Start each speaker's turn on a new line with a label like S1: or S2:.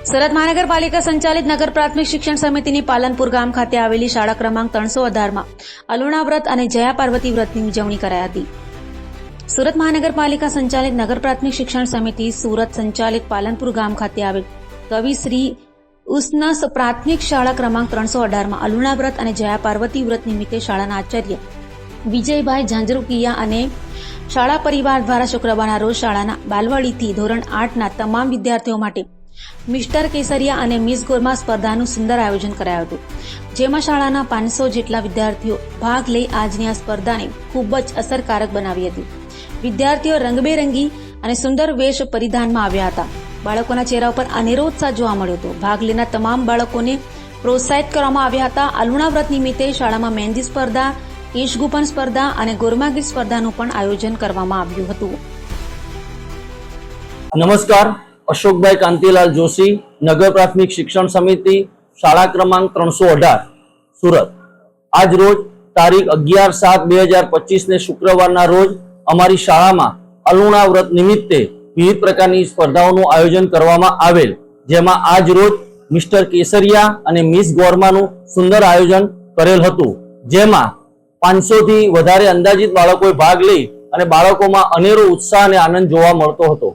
S1: સુરત મહાનગરપાલિકા સંચાલિત નગર પ્રાથમિક શિક્ષણ સમિતિની પાલનપુર ગામ ખાતે આવેલી શાળા ક્રમાંક ત્રણસો અઢારમાં અલુણા વ્રત અને જયા પાર્વતી વ્રતની ઉજવણી કરાઈ હતી. સુરત મહાનગરપાલિકા સંચાલિત નગર પ્રાથમિક શિક્ષણ સમિતિ સુરત સંચાલિત પાલનપુર ગામ ખાતે આવેલ કવિશ્રી ઉસ્નસ પ્રાથમિક શાળા ક્રમાંક ત્રણસો અઢારમાં અલુણા વ્રત અને જયા પાર્વતી વ્રત નિમિત્તે શાળાના આચાર્ય વિજયભાઈ ઝાંઝરુકિયા અને શાળા પરિવાર દ્વારા શુક્રવારના રોજ શાળાના બાલવાડીથી ધોરણ આઠના તમામ વિદ્યાર્થીઓ માટે મિસ્ટર કેસરિયા અને મિસ ગોરમા સ્પર્ધાનું સુંદર આયોજન કરાયું હતું. જેમાં શાળાના પાંચસો જેટલા વિદ્યાર્થીઓ ભાગ લઈ આજની આ સ્પર્ધાને ખૂબ જ અસરકારક બનાવી હતી. વિદ્યાર્થીઓ રંગબેરંગી અને સુંદર વેશ પરિધાનમાં આવ્યા હતા. બાળકોના ચહેરા ઉપર અનેરો ઉત્સાહ જોવા મળ્યો હતો. ભાગ લેનાર તમામ બાળકોને પ્રોત્સાહિત કરવામાં આવ્યા હતા. અલુણા વ્રત નિમિત્તે શાળામાં મહેંદી સ્પર્ધા, કેશગુપન સ્પર્ધા અને ગોરમાગીર સ્પર્ધાનું પણ આયોજન કરવામાં આવ્યું હતું.
S2: નમસ્કાર. અશોકભાઈ કાંતિલાલ જોશી, નગર પ્રાથમિક શિક્ષણ સમિતિ, શાળા ક્રમાંક ત્રણસો અઢાર, સુરત. આજ રોજ તારીખ અગિયાર સાત બે હજાર પચીસને શુક્રવારના રોજ અમારી શાળામાં અલુણા વ્રત નિમિત્તે વિવિધ પ્રકારની સ્પર્ધાઓનું આયોજન કરવામાં આવેલ, જેમાં આજ રોજ મિસ્ટર કેસરિયા અને મિસ ગોરમાનું સુંદર આયોજન કરેલ હતું, જેમાં પાંચસોથી વધારે અંદાજિત બાળકોએ ભાગ લઈ અને બાળકોમાં અનેરો ઉત્સાહ અને આનંદ જોવા મળતો હતો.